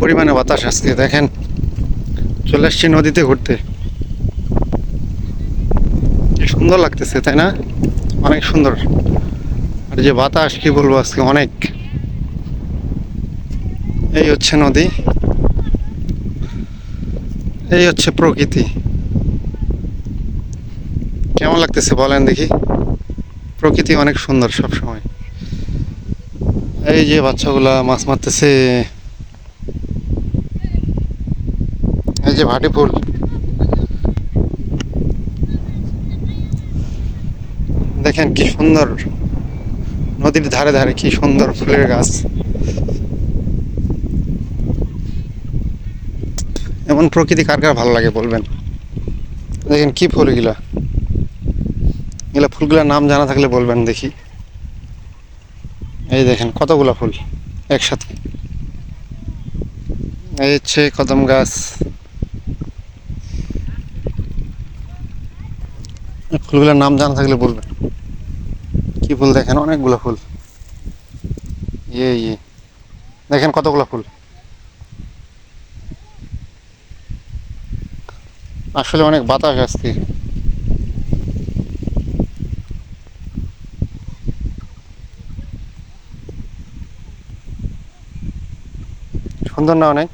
পরিমাণে বাতাস আসছে, দেখেন। চলে আসছি নদীতে ঘুরতে। সুন্দর লাগতেছে, তাই না? অনেক সুন্দর। আর যে বাতাস, কি বলব আজকে, অনেক। এই হচ্ছে নদী। এই হচ্ছে প্রকৃতি। কেমন লাগতেছে বলেন দেখি। প্রকৃতি অনেক সুন্দর সব সময় এই যে বাচ্চাগুলা মাছ মারতেছে এই যে ভাটি ফুল। দেখেন কি সুন্দর নদীর ধারে ধারে কি সুন্দর ফুলের গাছ। এমন প্রকৃতি কার কার ভালো লাগে বলবেন? দেখেন কি ফুল এগুলা। এগুলা ফুলগুলার নাম জানা থাকলে বলবেন দেখি। এই দেখেন কতগুলা ফুল একসাথে। এই হচ্ছে কদম গাছ। ফুলগুলোর নাম জানা থাকলে বলবেন। কি ফুল দেখেন? অনেকগুলো ফুল। ইয়ে ইয়ে। দেখেন কতগুলো ফুল। আসলে অনেক বাতাস আসছে। সুন্দর না অনেক?